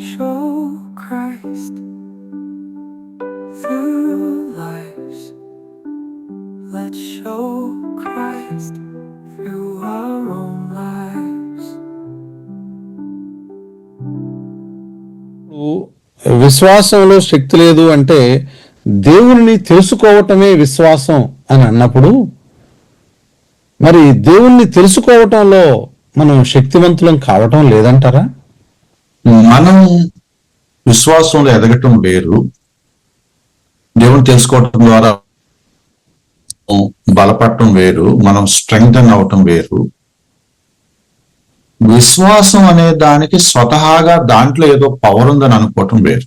show Christ through lives. Let's show Christ through our own lives. విశ్వాసంలో శక్తి లేదు అంటే దేవుణ్ణి తెలుసుకోవటమే విశ్వాసం అని అన్నప్పుడు మరి దేవుణ్ణి తెలుసుకోవటంలో మనం శక్తివంతులం కావటం లేదంటారా మనం విశ్వాసంలో ఎదగటం వేరు. దేవుని తెలుసుకోవటం ద్వారా బలపడటం వేరు. మనం స్ట్రెంగ్తన్ అవటం వేరు. విశ్వాసం అనే దానికి స్వతహాగా దాంట్లో ఏదో పవర్ ఉందని అనుకోవటం వేరు.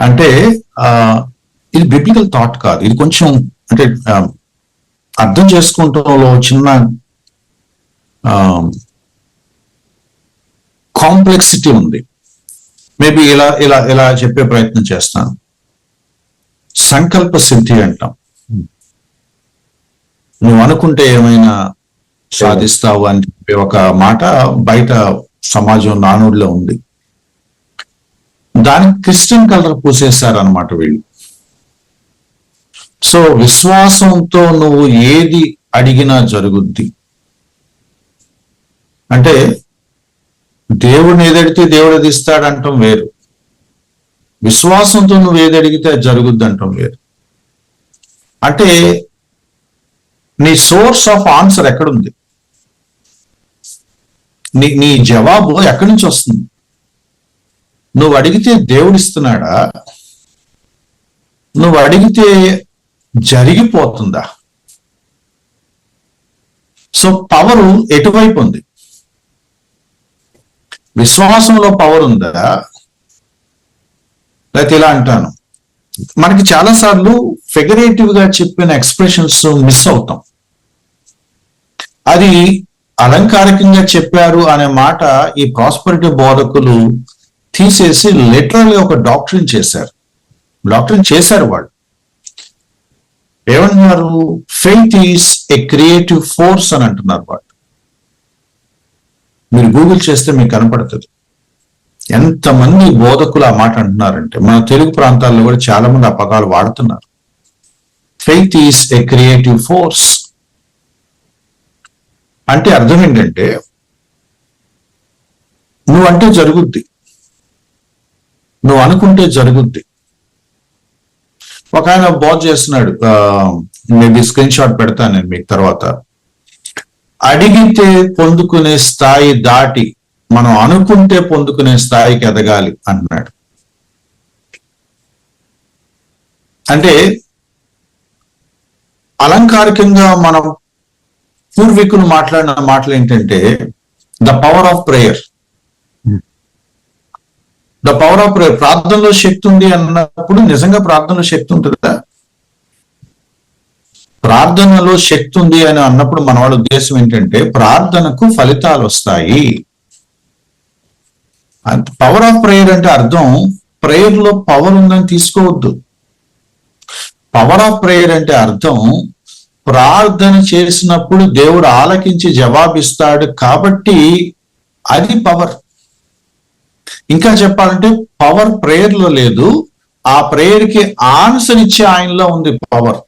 అంటే ఆ ఇది బిబ్లికల్ థాట్ కాదు. ఇది కొంచెం అంటే అర్థం చేసుకుంటంలో చిన్న కాంప్లెక్సిటీ ఉంది. మేబీ ఇలా ఇలా ఇలా చెప్పే ప్రయత్నం చేస్తాను. సంకల్ప సిద్ధి అంటాం. నువ్వు అనుకుంటే ఏమైనా సాధిస్తావు అని చెప్పే ఒక మాట బయట సమాజం నానుడిలో ఉంది. దానికి క్రిస్టియన్ కలర్ పూసేశారు అనమాట వీళ్ళు. సో విశ్వాసంతో నువ్వు ఏది అడిగినా జరుగుద్ది. అంటే దేవుడిని ఏదడితే దేవుడు అది ఇస్తాడంటాం వేరు. విశ్వాసంతో నువ్వు ఏది అడిగితే అది జరుగుద్ది అంటాం వేరు. అంటే నీ సోర్స్ ఆఫ్ ఆన్సర్ ఎక్కడుంది? నీ నీ జవాబు ఎక్కడి నుంచి వస్తుంది? నువ్వు అడిగితే దేవుడు ఇస్తున్నాడా? నువ్వు అడిగితే జరిగిపోతుందా? సో పవరు ఎటువైపు ఉంది? విశ్వాసంలో పవర్ ఉందా? లేకపోతే ఇలా అంటాను. మనకి చాలా సార్లు ఫిగరేటివ్గా చెప్పిన ఎక్స్ప్రెషన్స్ మిస్ అవుతాం. అది అలంకారికంగా చెప్పారు అనే మాట ఈ ప్రాస్పరిటీ బోధకులు తీసేసి లిటరల్ ఒక డాక్టరీన్ చేశారు. డాక్టరీన్ చేశారు వాళ్ళు. ఏమంటున్నారు? Faith is a creative force అని అంటున్నారు వాళ్ళు. మీరు గూగుల్ చేస్తే మీకు కనపడుతుంది. ఎంతమంది బోధకులు ఆ మాట అంటున్నారంటే మన తెలుగు ప్రాంతాల్లో కూడా చాలా మంది ఆ పదాలు వాడుతున్నారు. Faith is a creative force అంటే అర్థం ఏంటంటే నువ్వంటే జరుగుద్ది. నువ్వు అనుకుంటే జరుగుద్ది. ఒక ఆయన బోధ చేస్తున్నాడు మేబీ స్క్రీన్ షాట్ పెడతాను నేను మీకు తర్వాత. అడిగితే పొందుకునే స్థాయి దాటి మనం అనుకుంటే పొందుకునే స్థాయికి ఎదగాలి అన్నాడు అంటే అలంకారికంగా మనం పూర్వీకులు మాట్లాడిన మాటలు ఏంటంటే the power of prayer. The power of prayer. ప్రార్థనలో శక్తి ఉంది అన్నప్పుడు నిజంగా ప్రార్థనలో శక్తి ఉంటుందా? ప్రార్థనలో శక్తి ఉంది అని అన్నప్పుడు మన వాళ్ళ ఉద్దేశం ఏంటంటే ప్రార్థనకు ఫలితాలు వస్తాయి. పవర్ ఆఫ్ ప్రేయర్ అంటే అర్థం ప్రేయర్లో పవర్ ఉందని తీసుకోవద్దు. పవర్ ఆఫ్ ప్రేయర్ అంటే అర్థం ప్రార్థన చేసినప్పుడు దేవుడు ఆలకించి జవాబిస్తాడు కాబట్టి అది పవర్ ఇంకా చెప్పాలంటే పవర్ ప్రేయర్లో లేదు. ఆ ప్రేయర్కి ఆన్సర్ ఇచ్చే ఆయనలో ఉంది power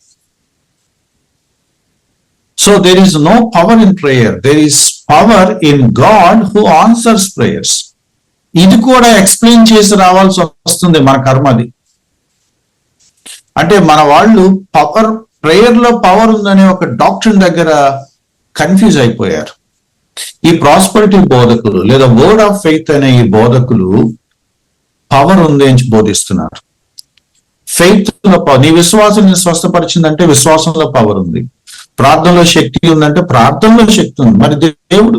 so there is no power in prayer there is power in God who answers prayers ఇది కూడా ఎక్స్ప్లెయిన్ చేసి రావాల్సి వస్తుంది మన కర్మది అంటే మన వాళ్ళు పవర్ ప్రేయర్లో పవర్ ఉందనే ఒక డాక్టర్ దగ్గర కన్ఫ్యూజ్ అయిపోయారు. ఈ ప్రాస్పరిటీ బోధకులు లేదా వర్డ్ ఆఫ్ ఫెయిత్ అనే ఈ బోధకులు పవర్ ఉంది అని బోధిస్తున్నారు. ఫెయిత్లో నీ విశ్వాసం నేను స్వస్థపరిచిందంటే విశ్వాసంలో పవర్ ఉంది. ప్రార్థనలో శక్తి ఉందంటే ప్రార్థనలో శక్తి ఉంది. మరి దేవుడు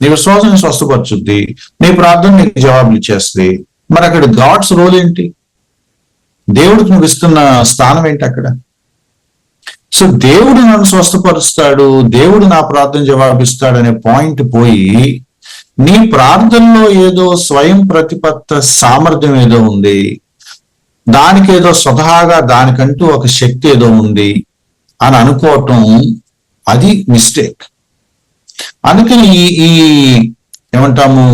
నీ విశ్వాసం స్వస్థపరుచుద్ది నీ ప్రార్థన నీకు జవాబులు ఇచ్చేస్తుంది. మరి అక్కడ గాడ్స్ రోల్ ఏంటి? దేవుడికి నువ్వు ఇస్తున్న స్థానం ఏంటి అక్కడ? సో దేవుడు నన్ను స్వస్థపరుస్తాడు దేవుడు నా ప్రార్థన జవాబిస్తాడు అనే పాయింట్ పోయి నీ ప్రార్థనలో ఏదో స్వయం ప్రతిపత్త సామర్థ్యం ఏదో ఉంది దానికి ఏదో స్వతహాగా దానికంటూ ఒక శక్తి ఏదో ఉంది అని అనుకోవటం అది మిస్టేక్ అందుకని ఈ ఏమంటాము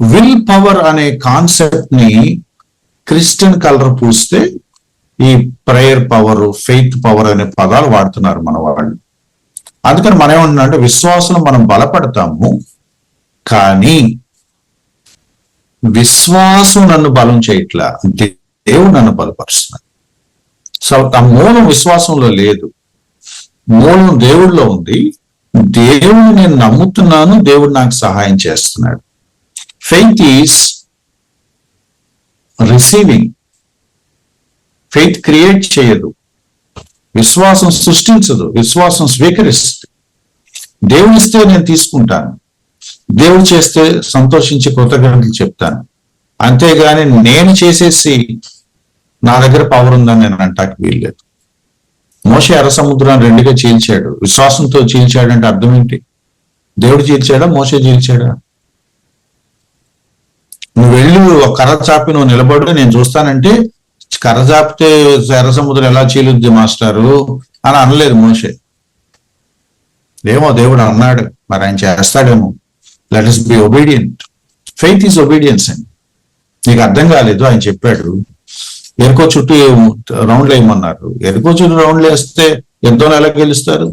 విల్ పవర్ అనే కాన్సెప్ట్ని క్రిస్టియన్ కలర్ పూస్తే ఈ ప్రేయర్ పవర్ ఫెయిత్ పవర్ అనే పదాలు వాడుతున్నారు మన వాళ్ళు. అందుకని మనం ఏమంటున్నా అంటే విశ్వాసం మనం బలపడతాము కానీ విశ్వాసం నన్ను బలం చేయట్లా దేవుడు నన్ను బలపరుస్తున్నాడు. సో ఆ మూలం విశ్వాసంలో లేదు. మూలం దేవుడిలో ఉంది. దేవుడిని నేను నమ్ముతున్నాను దేవుడు నాకు సహాయం చేస్తున్నాడు. Faith is receiving faith create చేయదు. విశ్వాసం సృష్టించదు. విశ్వాసం స్వీకరిస్తుంది. దేవుడు ఇస్తే నేను తీసుకుంటాను. దేవుడు చేస్తే సంతోషించి కృతజ్ఞతలు చెప్తాను. అంతేగాని నేను చేసేసి నా దగ్గర పవర్ ఉందని నేను అంటాకి వీల్లేదు. మోషే ఎర్ర సముద్రాన్ని రెండుగా చీల్చాడు. విశ్వాసంతో చీల్చాడంటే అర్థం ఏంటి? దేవుడు చీల్చాడా? మోసే చీల్చాడా? నువ్వు వెళ్ళి ఒక కర్ర చాపి నువ్వు నిలబడు నేను చూస్తానంటే కర్ర చాపితే ఎర్ర సముద్రం ఎలా చీలుద్ది మాస్టారు అని అనలేదు మోసే ఏమో దేవుడు అన్నాడు మరి ఆయన చేస్తాడేమో. Let us be obedient faith is obedience అండి నీకు అర్థం కాలేదు ఆయన చెప్పాడు. ఎరుకో చుట్టూ రౌండ్లు వేయమన్నారు? ఎరుకో చుట్టూ రౌండ్లు వేస్తే ఎంతో ఎలా గెలుస్తారు?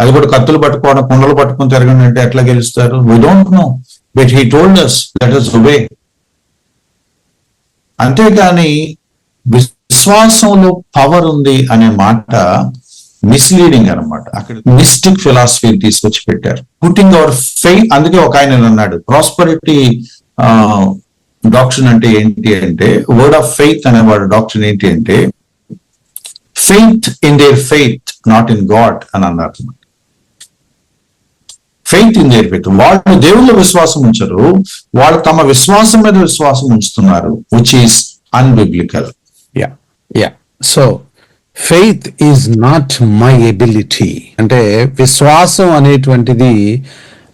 అది కూడా కత్తులు పట్టుకోవడం కుండలు పట్టుకొని తిరగండి అంటే ఎట్లా గెలుస్తారు? We don't know but he told us let us obey అంతేకాని విశ్వాసంలో పవర్ ఉంది అనే మాట మిస్లీడింగ్ అన్నమాట. అక్కడ మిస్టిక్ ఫిలాసఫీ తీసుకొచ్చి పెట్టారు. పుట్టింగ్ అవర్ ఫెయిత్ అందుకే ఒక ఆయన అన్నాడు ప్రాస్పరిటీ డాక్టర్ అంటే ఏంటి అంటే వర్డ్ ఆఫ్ ఫెయిత్ అనేవాడు డాక్టర్ ఏంటి అంటే faith in their faith not in God అని అన్నారు. ఫెయిత్ ఇన్ దేర్ ఫెయిత్ వాళ్ళు దేవుళ్ళ విశ్వాసం ఉంచరు వాళ్ళు తమ విశ్వాసం మీద విశ్వాసం ఉంచుతున్నారు which is unbiblical yeah yeah so faith is not my ability అంటే విశ్వాసం అనేటువంటిది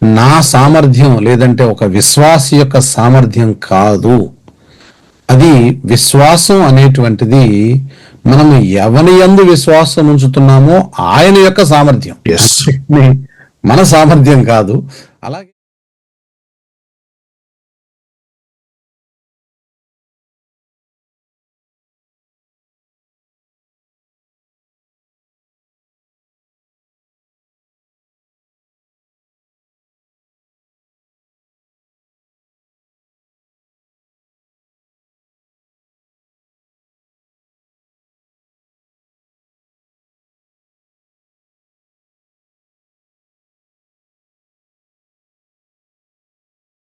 నా సామర్థ్యం లేదంటే ఒక విశ్వాస యొక్క సామర్థ్యం కాదు. అది విశ్వాసం అనేటువంటిది మనం ఎవని యందు విశ్వాసం ఉంచుతున్నామో ఆయన యొక్క సామర్థ్యం. Yes. మన సామర్థ్యం కాదు. అలాగే